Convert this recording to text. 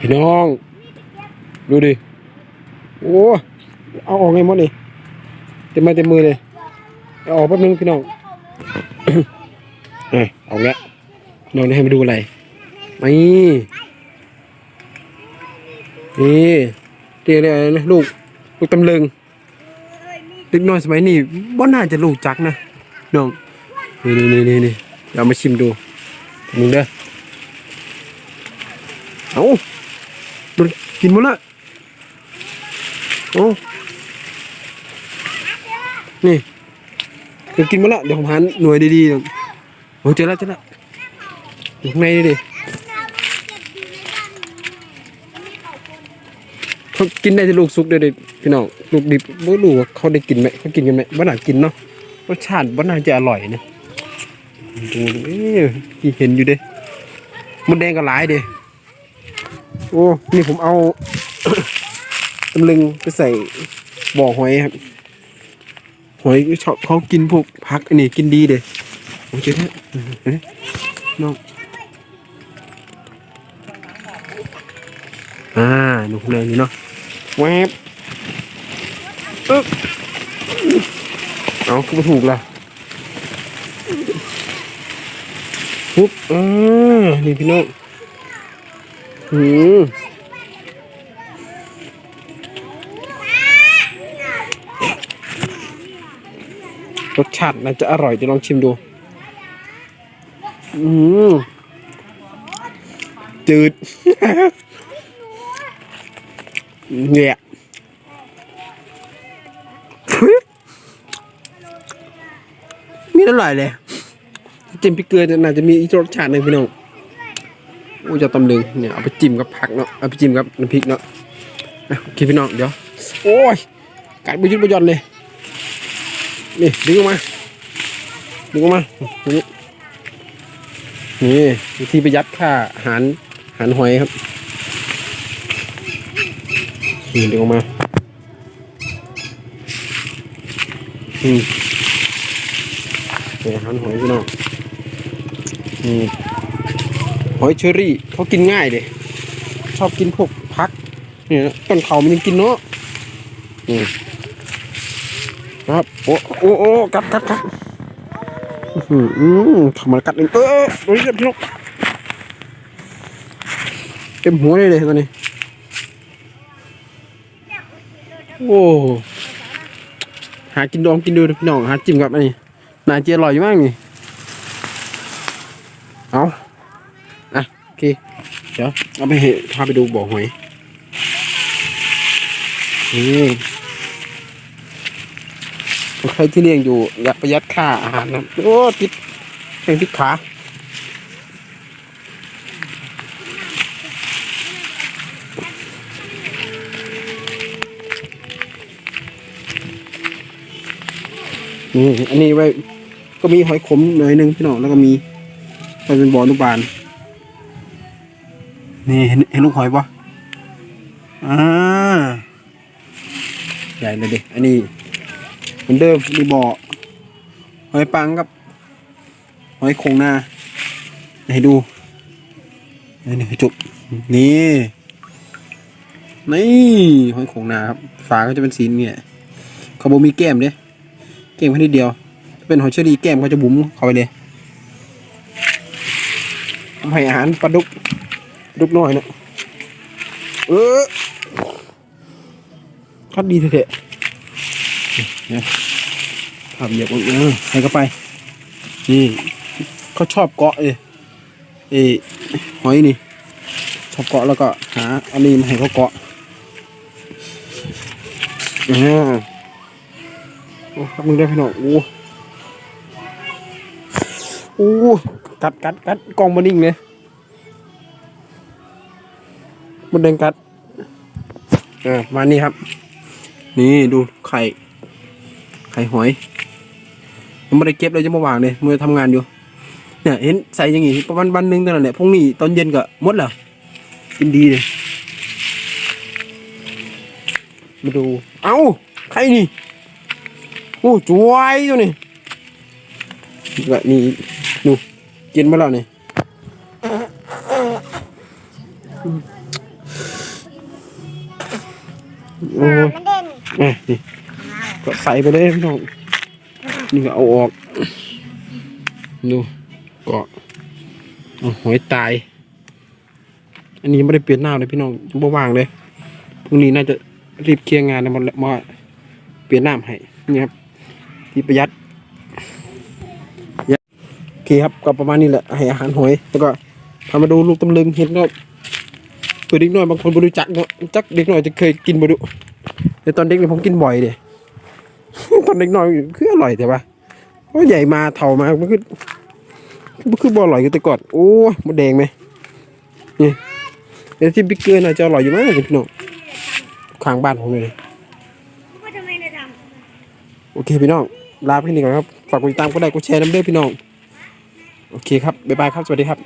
พี่น้อง ดูดิ โอ้เอาออกไงหมดนี่เต็มไม้เต็มมือเลยเอาออกแป๊บนึงพี่น้องเอ้ยเอาละน้องได้ให้มาดูอะไรนี่นี่เรียกอะไรนะลูกลูกตำลึงเด็กน้อยสมัยนี้บ่น่าจะลูกจักนะน้องนี่นี่นี่นี่เดี๋ยวเอามาชิมดูมึงเด้อเอา กินหมดละเอนี่มันกินหมดละเดี๋ยวผมหาหน่วยดีๆโอ้เจอแล้วเจอแล้วอยู่ข้างในนี่ดิเขากินได้แต่ลูกซุกเด้อเด้อพี่น้องลูกดิบไม่รู้ว่าเขาได้กินไหมเขากินกันไหมบ้าน่ากินเนาะรสชาติบ้าน่าจะอร่อยนะดูดิเอ้ยที่เห็นอยู่เด้มดแดงก็หลายเด้ โอ้นี่ผมเอาตำลึงไปใส่บ่อหอยครับหอยชอบเขากินพวกผักอันนี้กินดีเด้โอ้เจ๊เนี่ยเห็นไหมน้องอ่าหนูข้างในนี่เนาะแวบอึ๊บเอาคือถูกละปุ๊บอ่านี่พี่น้อง หืมรสชาติน่าจะอร่อยจะลองชิมดู อืมจืด เนี่ยมีอร่อยเลยจิ้มพริกเกลือน่าจะมีอีกรสชาติหนึ่งพี่น้องโอ้ยจะตำลึงเนี่ยเอาไปจิ้มกับผักเนาะเอาไปจิ้มกับน้ำพริกเนาะอะโอเคพี่น้องเดี๋ยวโอ้ยกัดบุญยุทธบุญยอนเลยนี่ดึงออกมาดึงออกมาตรงนี้นี่วิธีประหยัดค่าอาหารอาหารหอยครับนี่ดึงออกมาอืมนี่อาหารหอยพี่น้องนี่ หอยเชอรี่เขากินง่ายเลยชอบกินพวกพักเนี่ยต้นเขามันยังกินเนาะครับโอ้โอ้โอ้กัดกัดกัดอื้อหืออืมทำมันกัดเองเออโอ้ยพี่นกเต็มหัวเลยเลยตอนนี้โอ้หากินดองกินดูนะพี่น้องหาจิ้มกับอันนี้น่าจะอร่อยอยู่มากนี่เอาอะโอ เค เดี๋ยวเอาไปให้พาไปดูบ่อหอยนี่ใครที่เลี้ยงอยู่อยากประหยัดค่าอาหารนะโอ้ติดแข่งติดขานี่อันนี้ไว้ก็มีหอยขมหน่อยนึงพี่น้องแล้วก็มีไปเป็นบ่อนุบาล นี่เห็นเห็นลูกหอยปะอ่าใหญ่เลยดิอันนี้เหมือนเดิมมีบ่อหอยปังกับหอยโคงนาให้ดูนี่นี่จุบนี่นี่หอยโคงนาครับฝาก็จะเป็นสีเนี่ยเขาบอมีแก้มเด้แก้มแค่นิดเดียวเป็นหอยเชอรี่แก้มเขาจะบุ๋มเข้าไปเลยทำให้อาหารปลาดุก ดุกน้อยเนะเออคัดดีเถอะขับเหยียบเออใส่เข้าไป นี่เขาชอบเกาะเอเอหอยนี่ ชอบเกาะแล้วก็หาอันนี้มาให้เขาเกาะอ่าโอ้ครับมึงได้พี่น้องโอ้โอ้กัดกัดกัดกลองมานิ่งเลย มันเดินกัดเออมานี่ครับ นี่ดูไข่ ไข่หอยยังไม่ได้เก็บเลยจะมาวางเลยมือทำงานอยู่ เนี่ยเห็นใส่อยังงี้ประมาณวันหนึ่งตอนนั้นเนี่ยพรุ่งนี้ตอนเย็นก็มดแล้วกินดีเลยมาดู เอ้าใครนี่โอ้จวยอยู่นี่แบบนี้ดูกินมาแล้วนี่ โอ้ยมันเด่นแม่นี่ก็ใส่ไปเลยพี่น้อง นี่ก็เอาออก ดูก็เอาหอยตาย อันนี้ไม่ได้เปลี่ยนหน้าเลยพี่น้องยังบ่ว่างเลย พรุ่งนี้น่าจะรีบเคลียร์งานนะมามาเปลี่ยนน้ำให้ นี่ครับ ที่ประหยัดโอเคครับ ก็ประมาณนี้แหละ ให้อาหารหอย แล้วก็พามาดูลูกตำลึง เห็นก็ เปิดเด็กน้อยบางคนบรูจักเนาะจักเด็กน้อยจะเคยกินบ่ดูแต่ตอนเด็กเนี่ยผมกินบ่อยเด้ตอนเด็กน้อยคืออร่อยแต่ว่าเพราะใหญ่มาเท่ามามันคือมันคือบ่อร่อยกันแต่ก่อนโอ้ยมดแดงไหมนี่แต่ที่บิ๊กเกอร์น่าจะอร่อยอยู่มากพี่น้องข้างบ้านผมเลยโอเคพี่น้องลาไปที่นี่ก่อนครับฝากกดติดตามก็ได้กดแชร์น้ำเด้อพี่น้องโอเคครับบ๊ายบายครับสวัสดีครับ